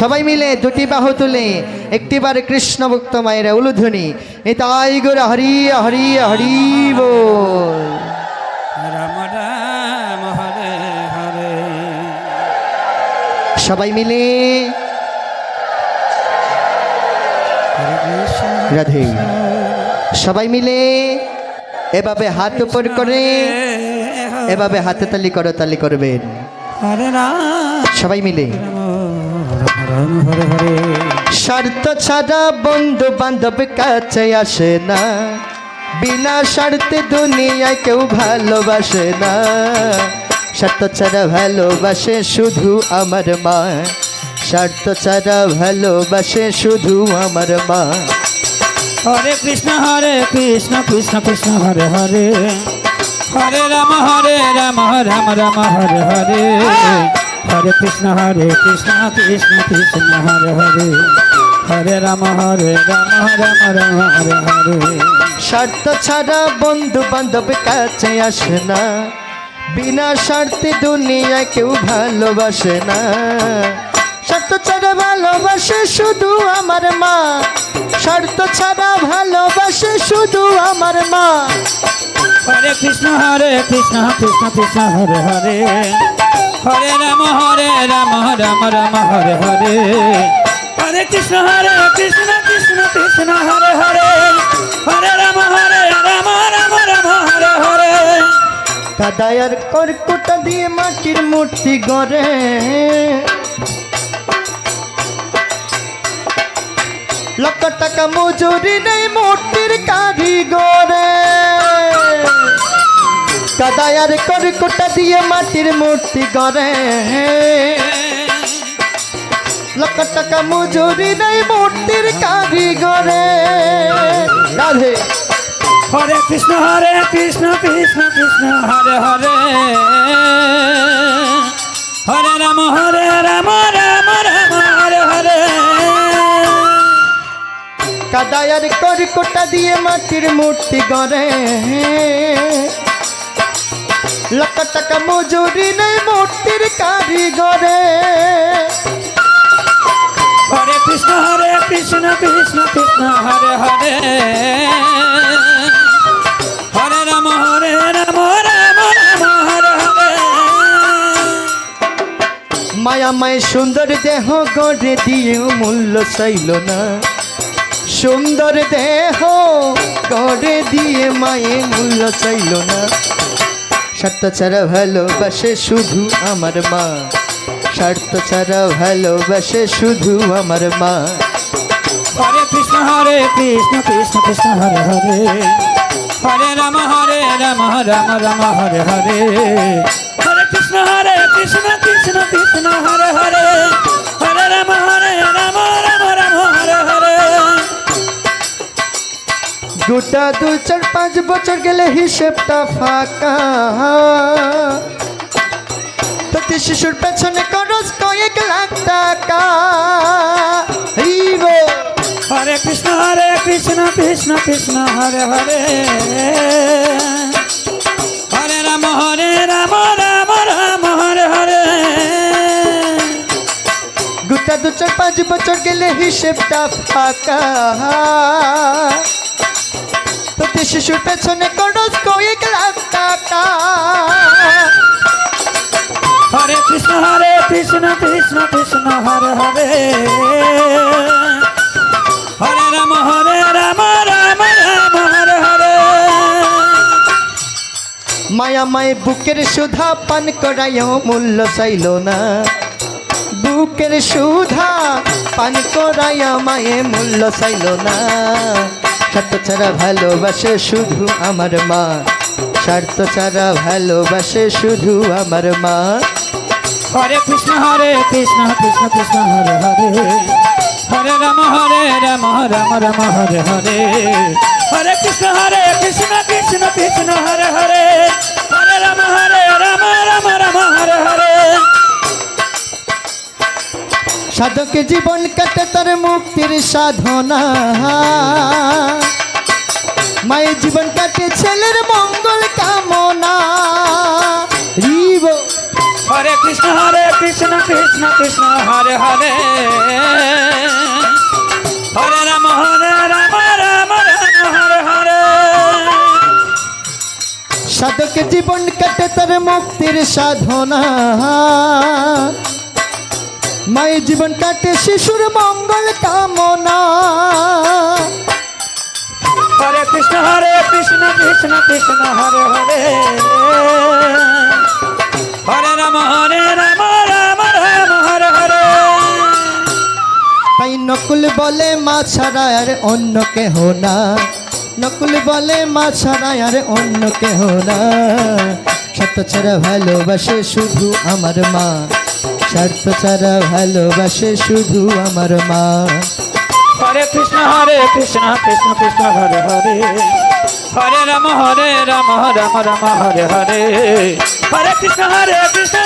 সবাই মিলে দুটি বাহু তুলে একটিবার কৃষ্ণ ভক্ত মায়েরা উলুধ্বনি। এ তাই গোরা হরি হরি হরি বল রাম রাম হরে হরে। সবাই মিলে রাধে। সবাই মিলে এভাবে হাত উপর করে এভাবে হাতে তালি করো তালি করবেন। সবাই মিলে। স্বার্থ ছাড়া বন্ধু বান্ধব কাছে আসে না। বিনা স্বার্থে দুনিয়ায় কেউ ভালোবাসে না। স্বার্থ ছাড়া ভালোবাসে শুধু আমার মা। স্বার্থ ছাড়া ভালোবাসে শুধু আমার মা। হরে কৃষ্ণ হরে কৃষ্ণ কৃষ্ণ কৃষ্ণ, হরে হরে। হরে রাম হরে রাম রাম রাম, হরে হরে। হরে কৃষ্ণ হরে কৃষ্ণ কৃষ্ণ কৃষ্ণ হরে হরে। হরে রাম হরে রাম রাম রাম হরে হরে। স্বার্থ ছাড়া বন্ধু বান্ধব কাছে আসে না। বিনা স্বার্থে দুনিয়ায় কেউ ভালোবাসে না। স্বার্থ ছাড়া ভালোবাসে শুধু আমার মা। স্বার্থ ছাড়া ভালোবাসে শুধু আমার মা। হরে কৃষ্ণ হরে কৃষ্ণ কৃষ্ণ কৃষ্ণ হরে হরে। হরে রাম হরে রাম রাম রাম, হরে হরে। হরে কৃষ্ণ হরে কৃষ্ণ কৃষ্ণ কৃষ্ণ, হরে হরে। হরে রাম হরে রাম রাম রাম, হরে হরে। কাদায়ার কর্কুটা দিয়ে মাটির মূর্তি গড়ে। লক্ষ টাকা মজুরি নেই মূর্তির কারিগরে। কাদায়ার কর্কুটা দিয়ে মাটির মূর্তি গড়ে লক্ষ টাকা মজুরি নেই মূর্তির কারিগরে রাধে হরে কৃষ্ণ হরে কৃষ্ণ কৃষ্ণ কৃষ্ণ হরে হরে হরে রাম হরে রাম রাম রাম হরে হরে কাদায়ার করিকোটা দিয়ে মাটির মূর্তি গড়ে লক্ষ টাকা মজুরি নেই মূর্তির কারিগরে। হরে কৃষ্ণ হরে কৃষ্ণ কৃষ্ণ কৃষ্ণ হরে হরে। হরে রাম হরে রাম রাম রাম হরে হরে। মায়া মায় সুন্দর দেহ গড়ে দিয়ে মূল্য চাইল না। সুন্দর দেহ গড়ে দিয়ে মায়ে মূল্য চাইল না। স্বার্থ ছাড়া ভালোবাসে শুধু আমার মা। স্বার্থ ছাড়া ভালোবাসে শুধু আমার মা। হরে কৃষ্ণ হরে কৃষ্ণ কৃষ্ণ কৃষ্ণ, হরে হরে। হরে রাম হরে রাম রাম রাম, হরে হরে। হরে কৃষ্ণ হরে কৃষ্ণ কৃষ্ণ কৃষ্ণ, হরে হরে। হরে রাম, হরে গোটা দু চার পাঁচ বছর গেলে হিসেবটা ফাঁকা। প্রতি শিশুর পেছনে খরচ কয়েক লাখ টাকা। হরে কৃষ্ণ হরে কৃষ্ণ কৃষ্ণ কৃষ্ণ হরে হরে। হরে রাম হরে রাম রাম রাম হরে হরে। গোটা দু চার পাঁচ বছর গেলে হিসেবটা ফাঁকা। প্রতি শিশুর পেছনে খরচ কয়েক লাখ টাকা হরে কৃষ্ণ হরে কৃষ্ণ কৃষ্ণ কৃষ্ণ হরে হরে। হরে রাম হরে রাম রাম রাম হরে হরে। মায়া মায় বুকের সুধা পান করাইও মূল্য চাইল না। বুকের সুধা পান করাইয়া মায়ে মূল্য চাইল না। স্বার্থ ছাড়া ভালোবাসে শুধু আমার মা। স্বার্থ ছাড়া ভালোবাসে শুধু আমার মা। হরে কৃষ্ণ হরে কৃষ্ণ কৃষ্ণ কৃষ্ণ, হরে হরে। হরে রাম হরে রাম রাম রাম, হরে হরে। হরে কৃষ্ণ, হরে সাধক জীবন কাটে তার মুক্তির সাধনা। মায়ের জীবন কাটে ছেলের মঙ্গল কামনা। হরে কৃষ্ণ হরে কৃষ্ণ কৃষ্ণ কৃষ্ণ হরে হরে। হরে রাম হরে রাম রাম রাম হরে হরে। সাধক জীবন কাটে তার মুক্তির সাধনা। মায়ের জীবন কাটে শিশুর মঙ্গল কামনা। হরে কৃষ্ণ হরে কৃষ্ণ কৃষ্ণ কৃষ্ণ হরে হরে। হরে রাম হরে রাম রাম রাম হরে হরে। তাই নকুল বলে মা ছাড়া আর অন্য কেহ না। নকুল বলে মা ছাড়া আর অন্য কেহ না। সত্য ছাড়া ভালোবাসে শুধু আমার মা। স্বার্থ ছাড়া ভালোবাসে শুধু আমার মা। হরে কৃষ্ণ হরে কৃষ্ণ কৃষ্ণ কৃষ্ণ, হরে হরে। হরে রাম হরে রাম রাম রাম, হরে হরে। হরে কৃষ্ণ হরে কৃষ্ণ